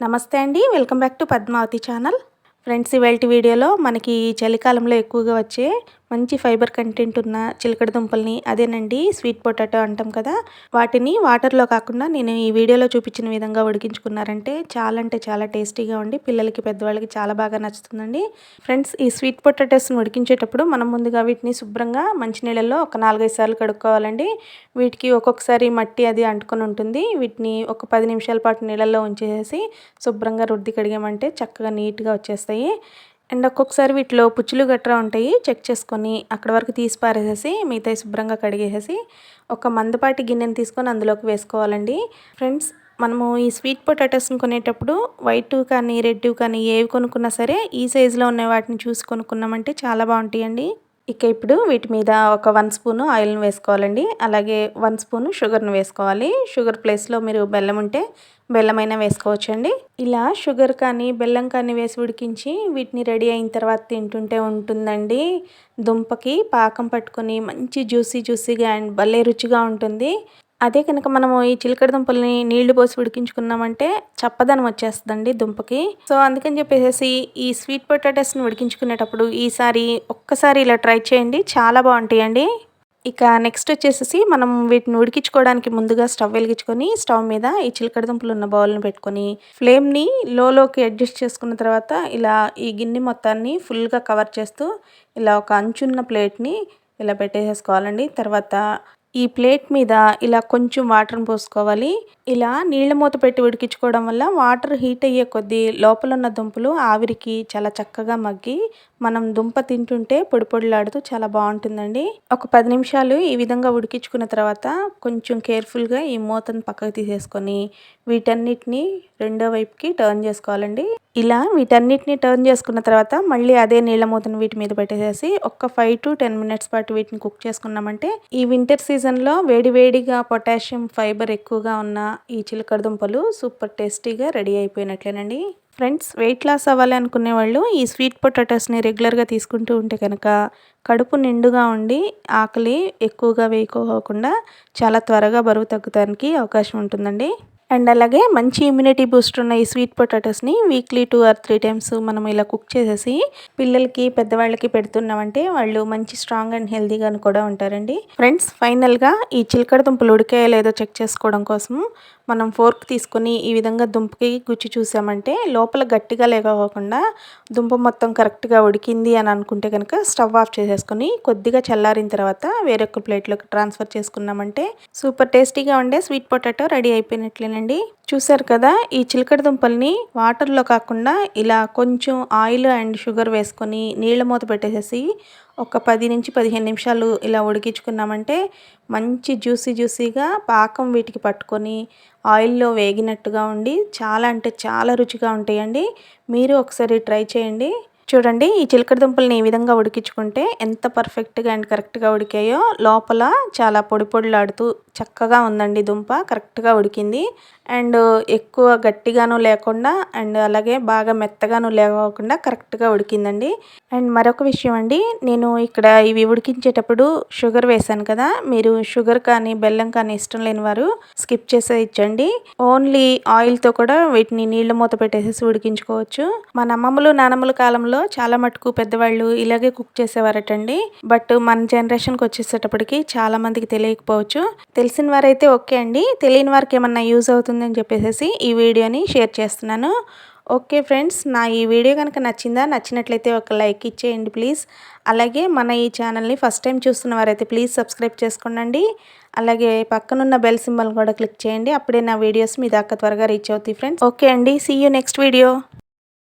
నమస్తే అండి. Welcome back to Padmavathi channel. Friends ఇవాళ వీడియోలో మనకి చలికాలంలో ఎక్కువగా వచ్చే మంచి ఫైబర్ కంటెంట్ ఉన్న చిలకడ దుంపల్ని అదేనండి స్వీట్ పొటాటో అంటాం కదా. వాటిని వాటర్లో కాకుండా నేను ఈ వీడియోలో చూపించిన విధంగా ఉడికించుకున్నారంటే చాలా అంటే చాలా టేస్టీగా ఉండి పిల్లలకి పెద్దవాళ్ళకి చాలా బాగా నచ్చుతుందండి. ఫ్రెండ్స్ ఈ స్వీట్ పొటాటోస్ని ఉడికించేటప్పుడు మనం ముందుగా వీటిని శుభ్రంగా మంచినీళ్ళలో ఒక నాలుగైదు సార్లు కడుక్కోవాలండి. వీటికి ఒక్కొక్కసారి మట్టి అది అంటుకొని ఉంటుంది. వీటిని ఒక పది నిమిషాల పాటు నీళ్ళల్లో ఉంచేసి శుభ్రంగా రుద్ది కడిగామంటే చక్కగా నీట్గా వచ్చేస్తాయి. అండ్ ఒక్కొక్కసారి వీటిలో పుచ్చులు గట్రా ఉంటాయి చెక్ చేసుకొని అక్కడ వరకు తీసి పారేసేసి మిగతా శుభ్రంగా కడిగేసేసి ఒక మందపాటి గిన్నెని తీసుకొని అందులోకి వేసుకోవాలండి. ఫ్రెండ్స్ మనము ఈ స్వీట్ పొటాటోస్ని కొనేటప్పుడు వైట్ కానీ రెడ్ కానీ ఏవి కొనుక్కున్నా సరే ఈ సైజులో ఉన్న వాటిని చూసి కొనుక్కున్నామంటే చాలా బాగుంటాయండి. ఇక ఇప్పుడు వీటి మీద ఒక వన్ స్పూను ఆయిల్ని వేసుకోవాలండి. అలాగే వన్ స్పూను షుగర్ని వేసుకోవాలి. షుగర్ ప్లేస్లో మీరు బెల్లం ఉంటే బెల్లమైనా వేసుకోవచ్చండి. ఇలా షుగర్ కానీ బెల్లం కానీ వేసి ఉడికించి వీటిని రెడీ అయిన తర్వాత తింటుంటే ఉంటుందండి. దుంపకి పాకం పట్టుకొని మంచి జ్యూసీ జ్యూసీగా అండ్ భలే రుచిగా ఉంటుంది. అదే కనుక మనము ఈ చిలకడ దుంపల్ని నీళ్ళు పోసి ఉడికించుకున్నామంటే చప్పదనం వచ్చేస్తుందండి దుంపకి. సో అందుకని చెప్పేసి ఈ స్వీట్ పొటాటోస్ని ఉడికించుకునేటప్పుడు ఈసారి ఒక్కసారి ఇలా ట్రై చేయండి. చాలా బాగుంటాయండి. ఇక నెక్స్ట్ వచ్చేసి మనం వీటిని ఉడికించుకోవడానికి ముందుగా స్టవ్ వెలిగించుకొని స్టవ్ మీద ఈ చిలకడదుంపులు ఉన్న బౌల్ని పెట్టుకొని ఫ్లేమ్ని లోలోకి అడ్జస్ట్ చేసుకున్న తర్వాత ఇలా ఈ గిన్నె మొత్తాన్ని ఫుల్గా కవర్ చేస్తూ ఇలా ఒక అంచున్న ప్లేట్ని ఇలా పెట్టేసేసుకోవాలండి. తర్వాత ఈ ప్లేట్ మీద ఇలా కొంచెం వాటర్ని పోసుకోవాలి. ఇలా నీళ్ళ మూత పెట్టి ఉడికించుకోవడం వల్ల వాటర్ హీట్ అయ్యే కొద్దీ లోపల ఉన్న దుంపలు ఆవిరికి చాలా చక్కగా మగ్గి మనం దుంప తింటుంటే పొడి పొడిలాడుతూ చాలా బాగుంటుందండి. ఒక పది నిమిషాలు ఈ విధంగా ఉడికించుకున్న తర్వాత కొంచెం కేర్ఫుల్గా ఈ మూతను పక్కకు తీసేసుకొని వీటన్నిటిని రెండో వైపుకి టర్న్ చేసుకోవాలండి. ఇలా వీటన్నిటిని టర్న్ చేసుకున్న తర్వాత మళ్ళీ అదే నీళ్ళ మూతను వీటి మీద పెట్టేసేసి ఒక ఫైవ్ టు టెన్ మినిట్స్ పాటు వీటిని కుక్ చేసుకున్నామంటే ఈ వింటర్ సీజన్లో వేడివేడిగా పొటాషియం ఫైబర్ ఎక్కువగా ఉన్న ఈ చిలకడ దుంపలు సూపర్ టేస్టీగా రెడీ అయిపోయినట్లేనండి. ఫ్రెండ్స్ వెయిట్ లాస్ అవ్వాలి అనుకునే వాళ్ళు ఈ స్వీట్ పొటాటోస్ని రెగ్యులర్గా తీసుకుంటూ ఉంటే కనుక కడుపు నిండుగా ఉండి ఆకలి ఎక్కువగా వేయకోకుండా చాలా త్వరగా బరువు తగ్గడానికి అవకాశం ఉంటుందండి. అండ్ అలాగే మంచి ఇమ్యూనిటీ బూస్ట్ ఉన్న ఈ sweet పొటాటోస్ని weekly two or three times మనం ఇలా కుక్ చేసేసి పిల్లలకి పెద్దవాళ్ళకి పెడుతున్నామంటే వాళ్ళు మంచి స్ట్రాంగ్ అండ్ హెల్తీగా కూడా ఉంటారండి. ఫ్రెండ్స్ ఫైనల్గా ఈ చిలకడ దుంపలు ఉడికాయో లేదో చెక్ చేసుకోవడం కోసం మనం ఫోర్క్ తీసుకొని ఈ విధంగా దుంపకి గుచ్చి చూసామంటే లోపల గట్టిగా లేకపోకుండా దుంప మొత్తం కరెక్ట్గా ఉడికింది అని అనుకుంటే కనుక స్టవ్ ఆఫ్ చేసేసుకొని కొద్దిగా చల్లారిన తర్వాత వేరొక ప్లేట్లోకి ట్రాన్స్ఫర్ చేసుకున్నామంటే సూపర్ టేస్టీగా ఉండే స్వీట్ పొటాటో రెడీ అయిపోయినట్లేనండి చూసారు కదా ఈ చిలకడ దుంపల్ని వాటర్లో కాకుండా ఇలా కొంచెం ఆయిల్ అండ్ షుగర్ వేసుకొని నీళ్ళ మూత పెట్టేసేసి ఒక పది నుంచి పదిహేను నిమిషాలు ఇలా ఉడికించుకున్నామంటే మంచి జ్యూసీ జ్యూసీగా పాకం వీటికి పట్టుకొని ఆయిల్లో వేగినట్టుగా ఉండి చాలా అంటే చాలా రుచిగా ఉంటాయండి. మీరు ఒకసారి ట్రై చేయండి. చూడండి ఈ చిలకడ దుంపల్ని ఈ విధంగా ఉడికించుకుంటే ఎంత పర్ఫెక్ట్గా అండ్ కరెక్ట్గా ఉడికాయో లోపల చాలా పొడి పొడిలాడుతూ చక్కగా ఉందండి దుంప కరెక్ట్గా ఉడికింది. అండ్ ఎక్కువ గట్టిగాను లేకుండా అండ్ అలాగే బాగా మెత్తగాను లేకుండా కరెక్ట్గా ఉడికిందండి. అండ్ మరొక విషయం అండి నేను ఇక్కడ ఇవి ఉడికించేటప్పుడు షుగర్ వేశాను కదా మీరు షుగర్ కానీ బెల్లం కానీ ఇష్టం లేని వారు స్కిప్ చేసే ఇచ్చండి. ఓన్లీ ఆయిల్తో కూడా వీటిని నీళ్ళ మూత పెట్టేసేసి ఉడికించుకోవచ్చు. మన అమ్మమ్మలు నానమ్మల కాలంలో చాలా మటుకు పెద్దవాళ్ళు ఇలాగే కుక్ చేసేవారటండి. బట్ మన జనరేషన్కి వచ్చేసేటప్పటికి చాలా మందికి తెలియకపోవచ్చు. తెలిసిన వారైతే ఓకే అండి. తెలియని వారికి ఏమన్నా యూజ్ అవుతుంది అవుతుందని చెప్పేసి ఈ వీడియోని షేర్ చేస్తున్నాను. ఓకే ఫ్రెండ్స్ నా ఈ వీడియో కనుక నచ్చిందా నచ్చినట్లయితే ఒక లైక్ ఇచ్చేయండి ప్లీజ్. అలాగే మన ఈ ఛానల్ని ఫస్ట్ టైం చూస్తున్న వారైతే ప్లీజ్ సబ్స్క్రైబ్ చేసుకోండి. అలాగే పక్కనున్న బెల్ సింబల్ కూడా క్లిక్ చేయండి. అప్పుడే నా వీడియోస్ మీ దాకా త్వరగా రీచ్ అవుతాయి ఫ్రెండ్స్. ఓకే అండి సీ యూ నెక్స్ట్ వీడియో